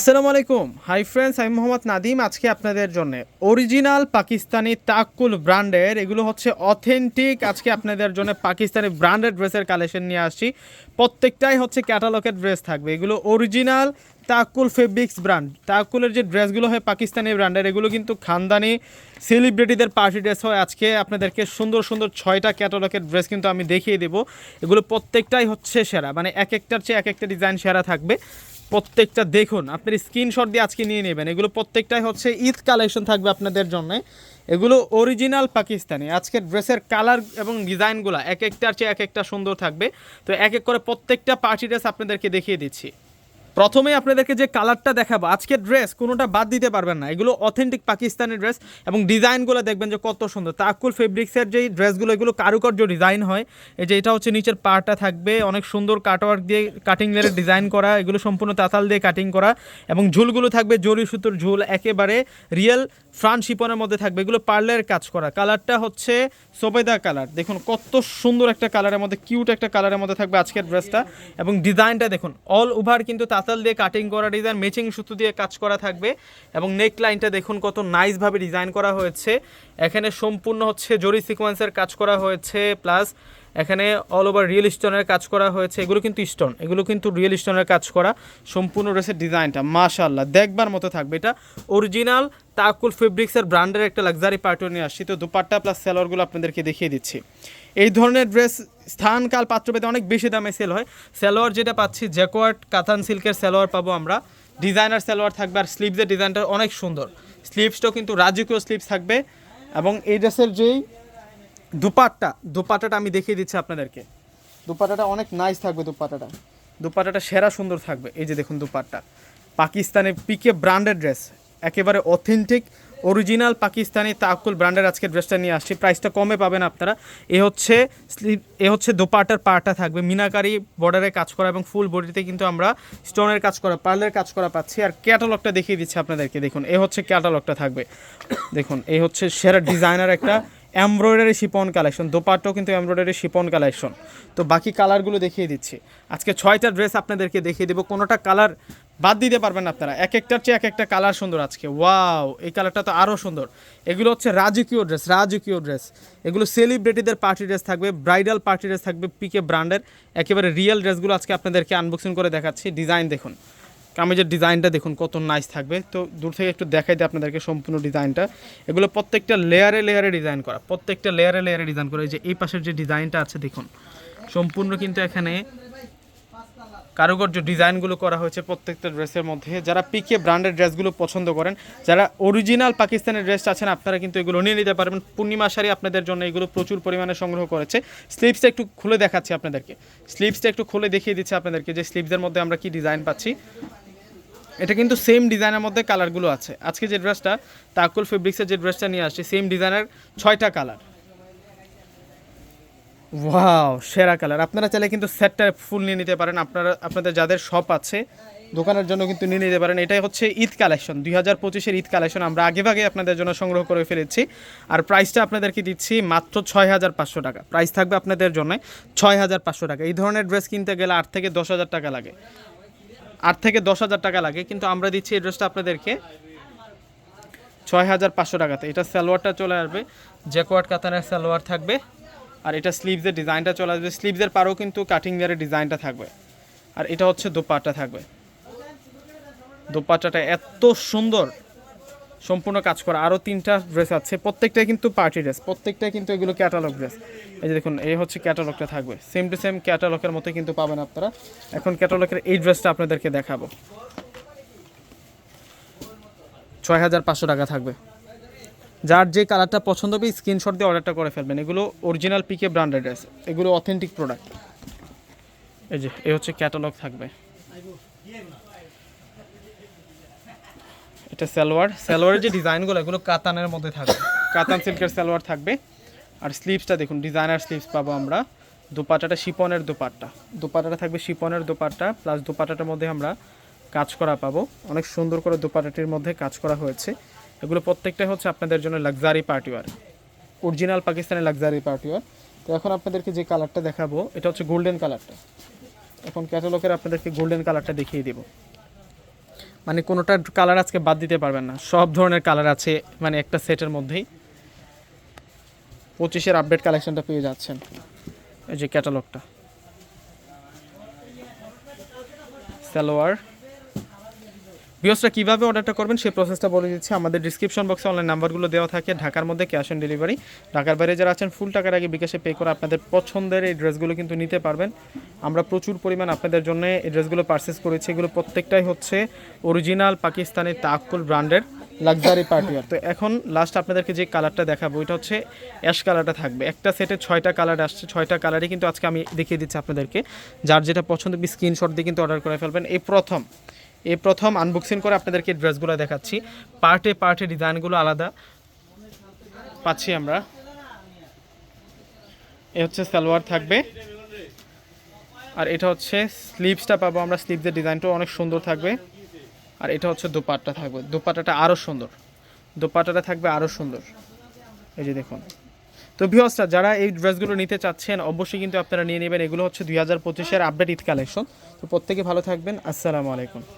আসসালামু আলাইকুম। Hi friends, আমি মোহাম্মদ নাদিম, আজকে আপনাদের জন্য অরিজিনাল পাকিস্তানি তাকুল ব্র্যান্ডের, এগুলো হচ্ছে অথেন্টিক, আজকে আপনাদের জন্য পাকিস্তানি ব্র্যান্ডেড ড্রেসের কালেকশন নিয়ে আসছি। প্রত্যেকটাই হচ্ছে ক্যাটালগের ড্রেস থাকবে। এগুলো অরিজিনাল তাকুল ফেব্রিক্স ব্র্যান্ড। তাকুলের যে ড্রেসগুলো হয় পাকিস্তানি ব্র্যান্ডের, এগুলো কিন্তু খানদানি সেলিব্রিটিদের পার্টি ড্রেস হয়। আজকে আপনাদেরকে সুন্দর সুন্দর ছয়টা ক্যাটালগের ড্রেস কিন্তু আমি দেখিয়ে দেবো। এগুলো প্রত্যেকটাই হচ্ছে সেরা মানে এক একটার চেয়ে এক একটা ডিজাইন সেরা থাকবে। প্রত্যেকটা দেখুন, আপনার স্ক্রিনশট দিয়ে আজকে নিয়ে নেবেন। এগুলো প্রত্যেকটাই হচ্ছে ঈদ কালেকশন থাকবে আপনাদের জন্য। এগুলো অরিজিনাল পাকিস্তানি। আজকের ড্রেসের কালার এবং ডিজাইনগুলো এক একটার চেয়ে এক একটা সুন্দর থাকবে। তো এক এক করে প্রত্যেকটা পার্টি ড্রেস আপনাদেরকে দেখিয়ে দিচ্ছি। প্রথমে আপনাদেরকে যে কালারটা দেখাবো আজকের ড্রেস কোনোটা বাদ দিতে পারবেন না। এগুলো অথেন্টিক পাকিস্তানি ড্রেস এবং ডিজাইনগুলো দেখবেন যে কত সুন্দর। তাকুল ফেব্রিক্সের যেই ড্রেসগুলো এগুলো কারুকার্য ডিজাইন হয়। এই যে এটা হচ্ছে নিচের পাটা থাকবে, অনেক সুন্দর কাটওয়ার্ক দিয়ে কাটিং লেয়ারের ডিজাইন করা, এগুলো সম্পূর্ণ তাতাল দিয়ে কাটিং করা এবং ঝুলগুলো থাকবে জরি সুতোর ঝুল, একেবারে রিয়েল ফ্রান্ট শিপনের মধ্যে থাকবে। এগুলো পার্লের কাজ করা। কালারটা হচ্ছে সবেদা কালার। দেখুন কত সুন্দর একটা কালারের মধ্যে কিউট একটা কালারের মধ্যে থাকবে আজকের ড্রেসটা এবং ডিজাইনটা দেখুন অল ওভার কিন্তু তাতাল দিয়ে কাটিং করা ডিজাইন মেচিং সুতো দিয়ে কাজ করা থাকবে এবং নেক লাইনটা দেখুন কত নাইসভাবে ডিজাইন করা হয়েছে। এখানে সম্পূর্ণ হচ্ছে জরি সিকোয়েন্সের কাজ করা হয়েছে প্লাস এখানে অল ওভার রিয়েল স্টোনের কাজ করা হয়েছে। এগুলো কিন্তু স্টোন এগুলো কিন্তু রিয়েল স্টোনের কাজ করা। সম্পূর্ণ ড্রেসের ডিজাইনটা মাশাল্লাহ দেখবার মতো থাকবে এটা। অরিজিনাল তাকুল ফেব্রিক্সের ব্র্যান্ডের একটা লাক্সারি পার্টন নিয়ে আসছি। তো দুপাট্টা প্লাস সেলোয়ারগুলো আপনাদেরকে দেখিয়ে দিচ্ছি। এই ধরনের ড্রেস স্থানকাল পাত্রভেদে অনেক বেশি দামে সেল হয়। সেলোয়ার যেটা পাচ্ছি জ্যাকোয়ার্ড কাতান সিল্কের সেলোয়ার পাবো আমরা। ডিজাইনার সেলোয়ার থাকবে আর স্লিভসের ডিজাইনটা অনেক সুন্দর। স্লিভসটাও কিন্তু রাজকীয় স্লিভস থাকবে। এবং এই ড্রেসের যেই দুপাট্টা দুপাট্টাটা আমি দেখিয়ে দিচ্ছি আপনাদেরকে। দুপাট্টাটা অনেক নাইস থাকবে দুপাট্টাটা। দুপাট্টাটা সেরা সুন্দর থাকবে। এই যে দেখুন দুপাট্টা। পাকিস্তানের পিকে ব্র্যান্ডেড ড্রেস একেবারে অথেন্টিক অরিজিনাল পাকিস্তানি তাকুল ব্র্যান্ডের আজকে ড্রেসটা নিয়ে আসছি। প্রাইসটা কমে পাবেন আপনারা। এ হচ্ছে স্লিপ এ হচ্ছে দোপাটার পাটা থাকবে। মিনাকারি বর্ডারে কাজ করা এবং ফুল বডিতে কিন্তু আমরা স্টোনের কাজ করা পার্লের কাজ করা পাচ্ছি। আর ক্যাটালগটা দেখিয়ে দিচ্ছি আপনাদেরকে। দেখুন এ হচ্ছে ক্যাটালগটা থাকবে। দেখুন এই হচ্ছে সেরা ডিজাইনার একটা এমব্রয়ডারি শিপন কালেকশন, দোপাট্টাও কিন্তু এমব্রয়ডারি শিপন কালেকশন। তো বাকি কালারগুলো দেখিয়ে দিচ্ছি। আজকে ছয়টা ড্রেস আপনাদেরকে দেখিয়ে দেবো। কোনোটা কালার বাদ দিতে পারবেন আপনারা। এক একটার চেয়ে এক একটা কালার সুন্দর আজকে। ওয়াও, এই কালারটা তো আরও সুন্দর। এগুলো হচ্ছে রাজকীয় ড্রেস রাজকীয় ড্রেস। এগুলো সেলিব্রিটিদের পার্টি ড্রেস থাকবে ব্রাইডাল পার্টি ড্রেস থাকবে পিকে ব্র্যান্ডের একেবারে রিয়েল ড্রেসগুলো আজকে আপনাদেরকে আনবক্সিং করে দেখাচ্ছি। ডিজাইন দেখুন। কামিজের ডিজাইনটা দেখুন, কত নাইস থাকবে। তো দূর থেকে একটু দেখাই দিই আপনাদেরকে সম্পূর্ণ ডিজাইনটা। এগুলো প্রত্যেকটা লেয়ারে লেয়ারে ডিজাইন করা, প্রত্যেকটা লেয়ারে লেয়ারে ডিজাইন করা। এই যে এই পাশের যে ডিজাইনটা আছে, দেখুন, সম্পূর্ণ কিন্তু এখানে কারুকার্য ডিজাইনগুলো করা হয়েছে প্রত্যেকটা ড্রেসের মধ্যে। যারা পিকে ব্র্যান্ডের ড্রেসগুলো পছন্দ করেন, যারা অরিজিনাল পাকিস্তানের ড্রেস আছেন, আপনারা কিন্তু এগুলো নিয়ে নিতে পারবেন। পূর্ণিমা শাড়ি আপনাদের জন্য এগুলো প্রচুর পরিমাণে সংগ্রহ করেছে। স্লিপসটা একটু খুলে দেখাচ্ছি আপনাদেরকে। স্লিপসটা একটু খুলে দেখিয়ে দিচ্ছি আপনাদেরকে যে স্লিপসের মধ্যে আমরা কি ডিজাইন পাচ্ছি। এটা কিন্তু সেম ডিজাইনের মধ্যে কালারগুলো আছে। আজকে যে ড্রেসটা তাকুল ফেব্রিক্সের যে ড্রেসটা নিয়ে আসছি সেম ডিজাইনের ছয়টা কালার ওয়াও সেরা কালার আপনারা চাইলে কিন্তু সেটটা ফুল নিয়ে নিতে পারেন। আপনারা, আপনাদের যাদের শপ আছে, দোকানের জন্য কিন্তু নিয়ে নিতে পারেন। এটাই হচ্ছে ঈদ কালেকশন দুই হাজার পঁচিশের ঈদ কালেকশন আমরা আগে ভাগে আপনাদের জন্য সংগ্রহ করে ফেলেছি। আর প্রাইসটা আপনাদেরকে দিচ্ছি মাত্র ছয় হাজার পাঁচশো টাকা। প্রাইস থাকবে আপনাদের জন্য ছয় হাজার পাঁচশো টাকা। এই ধরনের ড্রেস কিনতে গেলে আট থেকে দশ হাজার টাকা লাগে। আট থেকে দশ হাজার টাকা লাগে, কিন্তু আমরা দিচ্ছি এই ড্রেসটা আপনাদেরকে ছয় হাজার পাঁচশো টাকাতে। এটা সালোয়ারটা চলে আসবে, জ্যাকোয়ার্ড, কাতানের সালোয়ার থাকবে, আর এটা স্লিভসের ডিজাইনটা চলে আসবে। স্লিভসের পারও কিন্তু কাটিং দেয়ারের ডিজাইনটা থাকবে। আর এটা হচ্ছে দোপাট্টা থাকবে। দোপাট্টাটা এত সুন্দর সম্পূর্ণ কাজ করা। আরও তিনটা ড্রেস আছে। প্রত্যেকটাই কিন্তু পার্টি ড্রেস প্রত্যেকটাই কিন্তু এগুলো ক্যাটালগ ড্রেস এই যে দেখুন, এই হচ্ছে ক্যাটালগটা থাকবে। সেম টু সেম ক্যাটালগের মতো কিন্তু পাবেন আপনারা। এখন ক্যাটালগের এই ড্রেসটা আপনাদেরকে দেখাবো। ছয় হাজার পাঁচশো টাকা থাকবে। যার যে কালারটা পছন্দ হবে স্ক্রিনশট দিয়ে অর্ডারটা করে ফেলবেন। এগুলো অরিজিনাল পিকে ব্র্যান্ডেড ড্রেস এগুলো অথেন্টিক প্রোডাক্ট এই যে, এই হচ্ছে ক্যাটালগ থাকবে। এটা সালোয়ার। সালোয়ারের যে ডিজাইনগুলো, এগুলো কাতানের মধ্যে থাকবে। কাতান সিল্কের সালোয়ার থাকবে। আর স্লিভসটা দেখুন ডিজাইনার স্লিভস পাবো আমরা। দোপাট্টাটা শিপনের দোপাট্টা। দোপাট্টাটা থাকবে শিপনের দোপাট্টা প্লাস দোপাট্টাটার মধ্যে আমরা কাজ করা পাবো। অনেক সুন্দর করে দোপাট্টাটির মধ্যে কাজ করা হয়েছে। এগুলো প্রত্যেকটাই হচ্ছে আপনাদের জন্য লাক্সারি পার্টিওয়ার অরিজিনাল পাকিস্তানের লাক্সারি পার্টিওয়ার তো এখন আপনাদেরকে যে কালারটা দেখাবো, এটা হচ্ছে গোল্ডেন কালারটা এখন ক্যাটালগের আপনাদেরকে গোল্ডেন কালারটা দেখিয়ে দেবো। মানে কোনোটা কালার আজকে বাদ দিতে পারবেন না। সব ধরনের কালার আছে মানে একটা সেটের মধ্যেই। পঁচিশের আপডেট কালেকশনটা পেয়ে যাচ্ছেন। এই যে ক্যাটালগটা সালোয়ার। বিয়সটা কীভাবে অর্ডারটা করবেন, সেই প্রসেসটা বলে দিচ্ছি। আমাদের ডিসক্রিপশন বক্সে অনলাইন নাম্বারগুলো দেওয়া থাকে। ঢাকার মধ্যে ক্যাশ অন ডেলিভারি ঢাকার বাইরে যারা আছেন ফুল টাকার আগে বিকাশে পে করে আপনাদের পছন্দের এই ড্রেসগুলো কিন্তু নিতে পারবেন। আমরা প্রচুর পরিমাণ আপনাদের জন্য এই ড্রেসগুলো পারচেস করেছি। এগুলো প্রত্যেকটাই হচ্ছে অরিজিনাল পাকিস্তানি তাকুল ব্র্যান্ডের লাক্সারি পার্টিয়ার তো এখন লাস্ট আপনাদেরকে যে কালারটা দেখাবো ওইটা হচ্ছে অ্যাশ কালারটা থাকবে। একটা সেটে ছয়টা কালার আসছে। ছয়টা কালারই কিন্তু আজকে আমি দেখিয়ে দিচ্ছি আপনাদেরকে। যার যেটা পছন্দ স্ক্রিনশট দিয়ে কিন্তু অর্ডার করে ফেলবেন। এই প্রথম এই প্রথম আনবক্সিং করে আপনাদেরকে ড্রেসগুলো দেখাচ্ছি। পার্টে পার্টে ডিজাইনগুলো আলাদা। পাচ্ছি আমরা। এ হচ্ছে সালোয়ার থাকবে। আর এটা হচ্ছে স্লিভসটা পাবো আমরা। স্লিভসের ডিজাইনটাও অনেক সুন্দর থাকবে। আর এটা হচ্ছে দোপাট্টা থাকবে। দোপাট্টাটা আরও সুন্দর। দোপাট্টাটা থাকবে আরও সুন্দর। এই যে দেখুন। তো ভিওসটা যারা এই ড্রেসগুলো নিতে চাচ্ছেন, অবশ্যই কিন্তু আপনারা নিয়ে নেবেন। এগুলো হচ্ছে দুই হাজার পঁচিশের আপডেট ঈদ কালেকশন তো প্রত্যেকে ভালো থাকবেন। আসসালামু আলাইকুম।